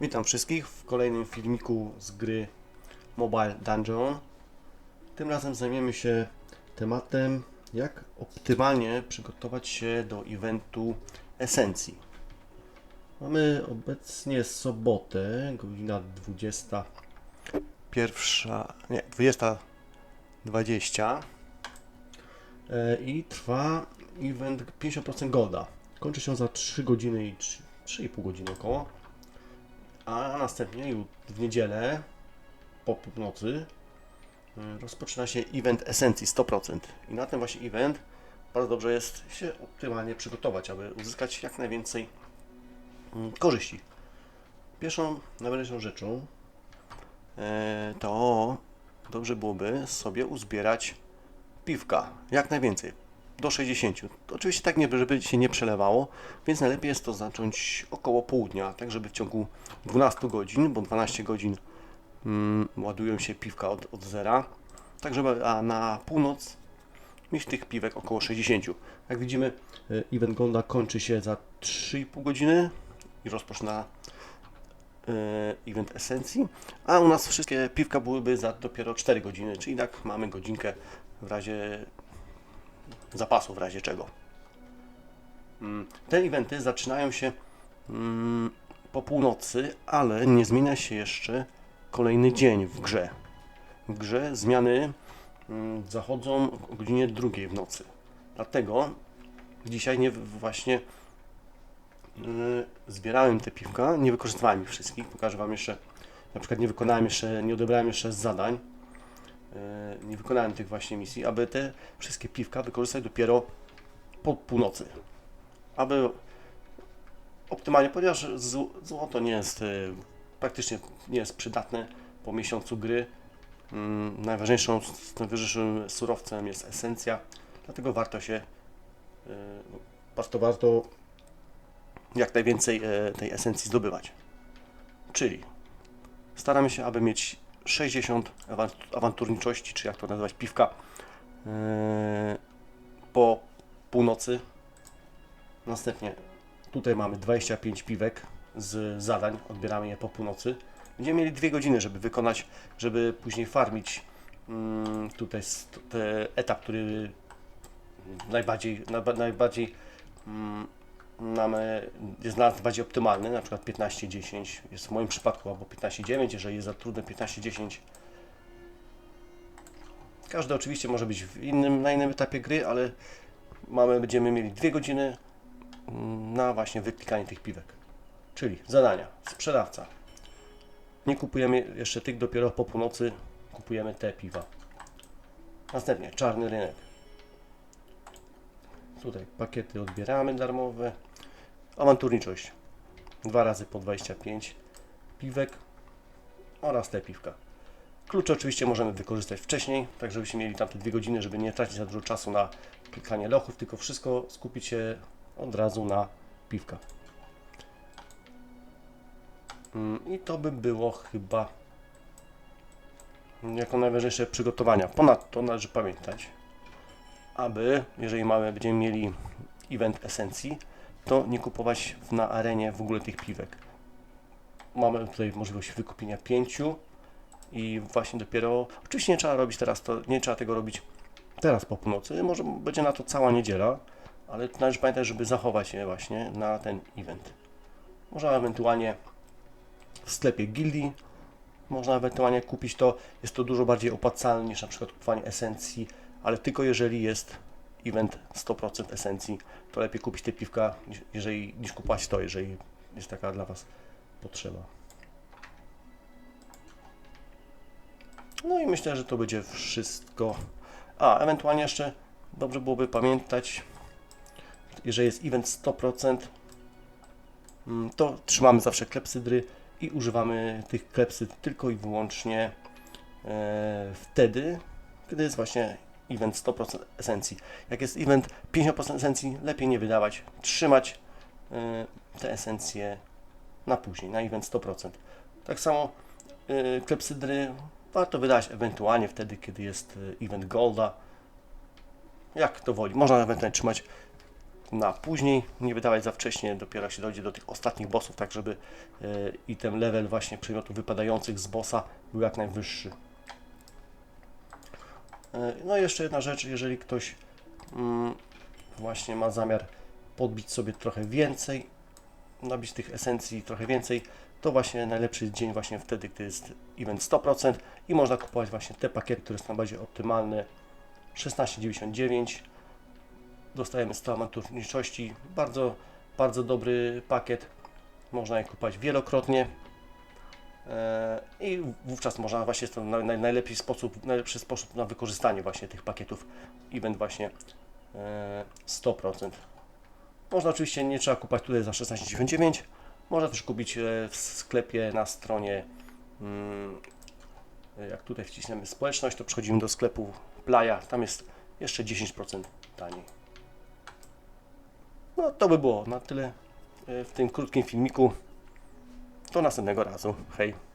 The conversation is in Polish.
Witam wszystkich w kolejnym filmiku z gry Mobile Dungeon. Tym razem zajmiemy się tematem, jak optymalnie przygotować się do eventu esencji. Mamy obecnie sobotę, godzina 20. Pierwsza, nie, 20.20 e, i trwa event 50% golda. Kończy się za 3 godziny i 3 3,5 godziny około. A następnie w niedzielę po północy y, rozpoczyna się event esencji 100%. I na ten właśnie event bardzo dobrze jest się optymalnie przygotować, aby uzyskać jak najwięcej mm, korzyści. Pierwszą, najważniejszą rzeczą e, to dobrze byłoby sobie uzbierać piwka, jak najwięcej, do 60. To oczywiście tak, nie, żeby się nie przelewało, więc najlepiej jest to zacząć około południa, tak żeby w ciągu 12 godzin, bo 12 godzin mm, ładują się piwka od, od zera, tak żeby a na północ mieć tych piwek około 60. Jak widzimy, e, event Gonda kończy się za 3,5 godziny i rozpoczyna e, event esencji, a u nas wszystkie piwka byłyby za dopiero 4 godziny, czyli tak mamy godzinkę w razie zapasu, w razie czego. Mm, Te eventy zaczynają się mm, po północy, ale nie zmienia się jeszcze kolejny dzień w grze. W grze zmiany mm, zachodzą o godzinie drugiej w nocy. Dlatego dzisiaj nie właśnie y, zbierałem te piwka, nie wykorzystywałem ich wszystkich. Pokażę Wam jeszcze, na przykład nie wykonałem jeszcze, nie odebrałem jeszcze zadań. Y, Nie wykonałem tych właśnie misji, aby te wszystkie piwka wykorzystać dopiero po północy. Aby optymalnie, ponieważ zł- złoto nie jest y, praktycznie nie jest przydatne po miesiącu gry. Mm, Najważniejszą, najważniejszym surowcem jest esencja, dlatego warto się y, warto, warto jak najwięcej e, tej esencji zdobywać. Czyli staramy się, aby mieć 60 awan- awanturniczości, czy jak to nazywać, piwka e, po północy. Następnie tutaj mamy 25 piwek z zadań, odbieramy je po północy. Będziemy mieli dwie godziny, żeby wykonać, żeby później farmić mm, tutaj etap, który najbardziej, najba- najbardziej nam e, jest dla nas bardziej optymalny, na przykład 15-10 jest w moim przypadku, albo 15-9, jeżeli jest za trudne 15-10. Każdy oczywiście może być w innym, na innym etapie gry, ale mamy, będziemy mieli dwie godziny mm, na właśnie wyklikanie tych piwek. Czyli zadania, sprzedawca. Nie kupujemy jeszcze tych, dopiero po północy kupujemy te piwa. Następnie czarny rynek. Tutaj pakiety odbieramy darmowe. Awanturniczość. Dwa razy po 25 piwek oraz te piwka. Klucze oczywiście możemy wykorzystać wcześniej, tak żebyśmy mieli tam te dwie godziny, żeby nie tracić za dużo czasu na klikanie lochów, tylko wszystko skupić się od razu na piwka. Mm, I to by było chyba jako najważniejsze przygotowania. Ponadto należy pamiętać, aby, jeżeli mamy, będziemy mieli event esencji, to nie kupować na arenie w ogóle tych piwek. Mamy tutaj możliwość wykupienia pięciu i właśnie dopiero, oczywiście nie trzeba robić teraz to, nie trzeba tego robić teraz po północy, może będzie na to cała niedziela, ale należy pamiętać, żeby zachować je właśnie na ten event. Można ewentualnie w sklepie gildii, można ewentualnie kupić to, jest to dużo bardziej opłacalne niż na przykład kupowanie esencji, ale tylko jeżeli jest event 100% esencji, to lepiej kupić te piwka, jeżeli, niż kupować to, jeżeli jest taka dla Was potrzeba. No i myślę, że to będzie wszystko. A, ewentualnie jeszcze dobrze byłoby pamiętać, jeżeli jest event 100%, mm, to trzymamy zawsze klepsydry i używamy tych klepsyd tylko i wyłącznie e, wtedy, kiedy jest właśnie event 100% esencji. Jak jest event 50% esencji, lepiej nie wydawać, trzymać e, te esencje na później, na event 100%. Tak samo e, klepsydry warto wydać ewentualnie wtedy, kiedy jest e, event golda. Jak to woli. Można ewentualnie trzymać na później, nie wydawać za wcześnie, dopiero się dojdzie do tych ostatnich bossów, tak żeby i ten level właśnie przedmiotów wypadających z bossa był jak najwyższy. E, No i jeszcze jedna rzecz, jeżeli ktoś mm, właśnie ma zamiar podbić sobie trochę więcej, nabić tych esencji trochę więcej, to właśnie najlepszy dzień właśnie wtedy, gdy jest event 100% i można kupować właśnie te pakiety, które są najbardziej optymalne. 16,99 dostajemy 100 awanturniczości, bardzo, bardzo dobry pakiet, można je kupować wielokrotnie. E, I wówczas można właśnie to naj, naj- najlepszy sposób, najlepszy sposób na wykorzystanie właśnie tych pakietów event właśnie e, 100%. Można oczywiście nie trzeba kupować tutaj za 16,99. Można też kupić e, w sklepie na stronie mm, jak tutaj wciśniemy społeczność, to przechodzimy do sklepu Playa, tam jest jeszcze 10% taniej. No to by było na tyle e, w tym krótkim filmiku. Do następnego razu. Hej.